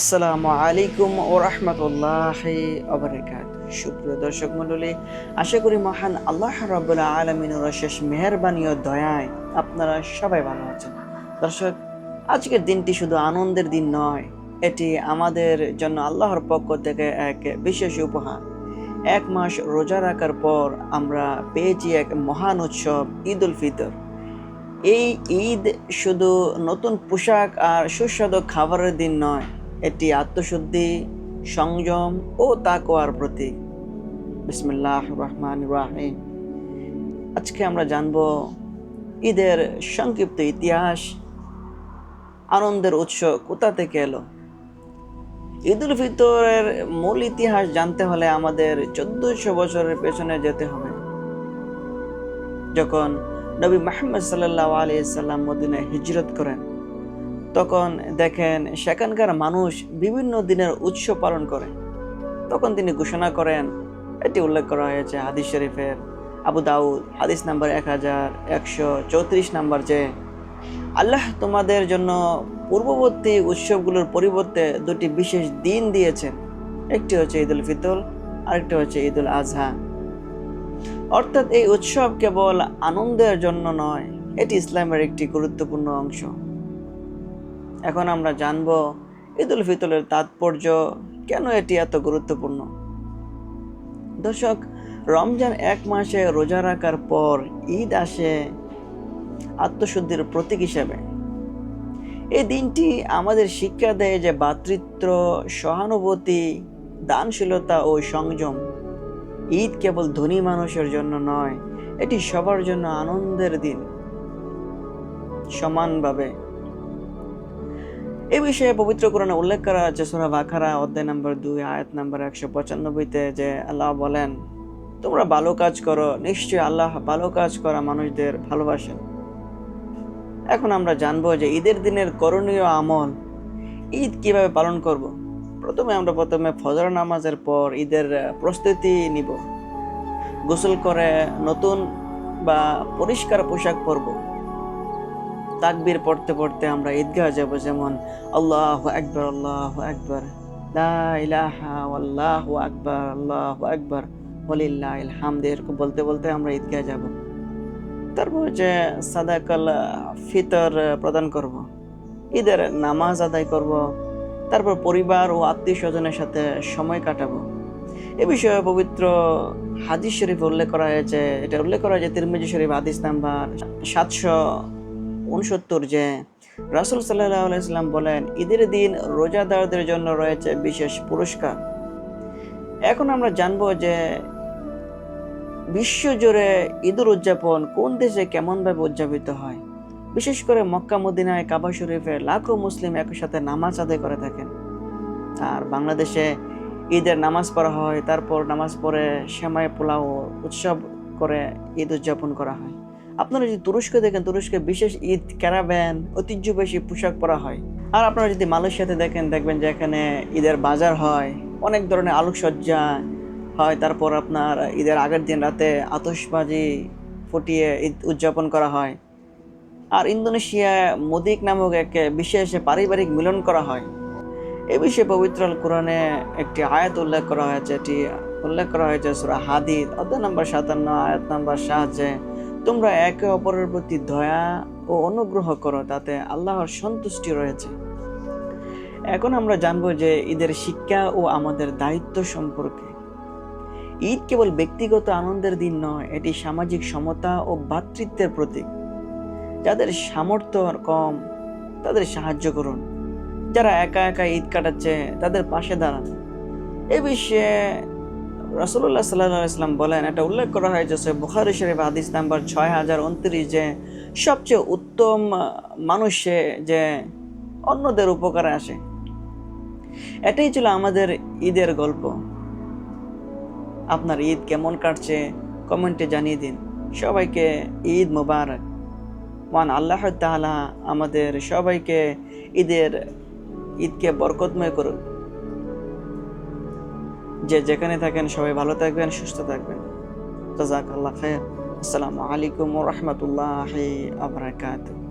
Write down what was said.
আসসালামু আলাইকুম ও রহমতুল্লাহ অবরাকাত সুপ্রিয় দর্শক মণ্ডলী, আশা করি মহান আল্লাহ রব্বুল্লাহ আলমিনুর শেষ মেহরবানি ও দয়ায় আপনারা সবাই ভালো আছেন। দর্শক, আজকের দিনটি শুধু আনন্দের দিন নয়, এটি আমাদের জন্য আল্লাহর পক্ষ থেকে এক বিশেষ উপহার। এক মাস রোজা রাখার পর আমরা পেয়েছি এক মহান উৎসব ঈদ উল ফিতর। এই ঈদ শুধু নতুন পোশাক আর সুস্বাদু খাবারের দিন নয় এটি আত্মশুদ্ধি, সংযম ও তাকোয়ার প্রতীক বিসমিল্লাহ রহমান রাহিম। আজকে আমরা জানব ঈদের সংক্ষিপ্ত ইতিহাস, আনন্দের উৎস কোথা থেকে এলো? ঈদ উল ফিতরের মূল ইতিহাস জানতে হলে আমাদের চোদ্দশো বছরের পেছনে যেতে হবে। যখন নবী মাহমদ সাল্লাহ আলি সাল্লাম মদিনায় হিজরত করেন তখন দেখেন সেখানকার মানুষ বিভিন্ন দিনের উৎসব পালন করে। তখন তিনি ঘোষণা করেন, এটি উল্লেখ করা হয়েছে হাদিস শরীফের, আবু দাউদ, হাদিস নাম্বার এক হাজার একশো চৌত্রিশ নাম্বার যে, আল্লাহ তোমাদের জন্য পূর্ববর্তী উৎসবগুলোর পরিবর্তে দুটি বিশেষ দিন দিয়েছেন। একটি হচ্ছে ঈদ উল ফিতর, আরেকটি হচ্ছে ঈদ উল আজহা। অর্থাৎ এই উৎসব কেবল আনন্দের জন্য নয়, এটি ইসলামের একটি গুরুত্বপূর্ণ অংশ। এখন আমরা জানব ঈদ উল ফিতরের তাৎপর্য কেন এটি এত গুরুত্বপূর্ণ। দর্শক, রমজান এক মাসে রোজা রাখার পর ঈদ আসে আত্মশুদ্ধির প্রতীক হিসেবে। এই দিনটি আমাদের শিক্ষা দেয় যে ভাতৃত্ব, সহানুভূতি, দানশীলতা ও সংযম ঈদ কেবল ধনী মানুষের জন্য নয়, এটি সবার জন্য আনন্দের দিন। সমানভাবে এই বিষয়ে পবিত্র কোরআনে উল্লেখ করা আছে, সুরা বাখারা অধ্যায় নম্বর দুই, আয়াত নম্বর একশো পঁচানব্বইতে যে আল্লাহ বলেন, তোমরা ভালো কাজ করো, নিশ্চয়ই আল্লাহ ভালো কাজ করা মানুষদের ভালোবাসেন। এখন আমরা জানব যে ঈদের দিনের করণীয় আমল, ঈদ কীভাবে পালন করব। প্রথমে আমরা প্রথমে ফজর নামাজের পর ঈদের প্রস্তুতি নিব। গোসল করে নতুন বা পরিষ্কার পোশাক পরব। তাকবীর পড়তে পড়তে আমরা ঈদগাহ যাব যেমন, আল্লাহ একবার আল্লাহ একবার আল্লাহ আকবর আল্লাহ আকবর ওলিল্লাহ হামদ এরকম বলতে বলতে আমরা ঈদগাহ যাব। তারপর যে সাদাকাল ফিতর প্রদান করব, ঈদের নামাজ আদায় করব, তারপর পরিবার ও আত্মীয় স্বজনের সাথে সময় কাটাবো। এ বিষয়ে পবিত্র হাদিস শরীফ উল্লেখ করা হয়েছে, এটা উল্লেখ করা হয়েছে তিরমিজি শরীফ হাদিস নাম্বার সাতশো উনসত্তর যে রাসুল সাল্লাহ আলাইসাল্লাম বলেন, ঈদের দিন রোজাদারদের জন্য রয়েছে বিশেষ পুরস্কার। এখন আমরা জানব যে বিশ্বজুড়ে ঈদুল উদযাপন কোন দেশে কেমনভাবে উদযাপিত হয়। বিশেষ করে মক্কা, মদিনায়, কাবা শরীফে লাখো মুসলিম একসাথে নামাজ আদায় করে থাকেন। আর বাংলাদেশে ঈদের নামাজ পড়া হয়, তারপর নামাজ পড়ে সেমাই পোলাও উৎসব করে ঈদ উদযাপন করা হয়। আপনারা যদি তুরস্কে দেখেন, তুরস্কে বিশেষ ঈদ, ক্যারাভ্যান, ঐতিহ্যবাহী পোশাক পরা হয়। আর আপনারা যদি মালয়েশিয়াতে দেখেন, দেখবেন যে এখানে ঈদের বাজার হয়, অনেক ধরনের আলোকসজ্জা হয়। তারপর আপনার ঈদের আগের দিন রাতে আতশবাজি ফুটিয়ে ঈদ উদযাপন করা হয়। আর ইন্দোনেশিয়া মোদিক নামক এক বিশেষ পারিবারিক মিলন করা হয়। এ বিষয়ে পবিত্র কোরআনে একটি আয়াত উল্লেখ করা হয়েছে, এটি উল্লেখ করা হয়েছে সুরা হাদিদ, অধ্যায় নম্বর সাতান্ন, আয়াত নম্বর সাহায্যে। তোমরা একে অপরের প্রতি দয়া ও অনুগ্রহ করো, তাতে আল্লাহর সন্তুষ্টি রয়েছে। এখন আমরা জানব যে ঈদের শিক্ষা ও আমাদের দায়িত্ব সম্পর্কে। ঈদ কেবল ব্যক্তিগত আনন্দের দিন নয়, এটি সামাজিক সমতা ও ভ্রাতৃত্বের প্রতীক। যাদের সামর্থ্য কম, তাদের সাহায্য করুন। যারা একা একা ঈদ কাটাচ্ছে, তাদের পাশে দাঁড়ান। এ বিষয়ে রসুল্লাহ সাল্লাহ ইসলাম বলেন, এটা উল্লেখ করা হয়েছে সে বুখারি শরীফ হাদিস নাম্বার ছয় হাজার উনত্রিশ যে সবচেয়ে উত্তম মানুষে যে অন্যদের উপকারে আসে। এটাই ছিল আমাদের ঈদের গল্প। আপনার ঈদ কেমন কাটছে, কমেন্টে জানিয়ে দিন। সবাইকে ঈদ মুবারক। মান আল্লাহ তাআলা আমাদের সবাইকে ঈদের ঈদকে বরকতময় করুন যে যেখানে থাকেন সবাই ভালো থাকবেন, সুস্থ থাকবেন। জাজাক আল্লাহ খায় আসসালামু আলাইকুম রহমতুল্লাহ আবরাকাতুহ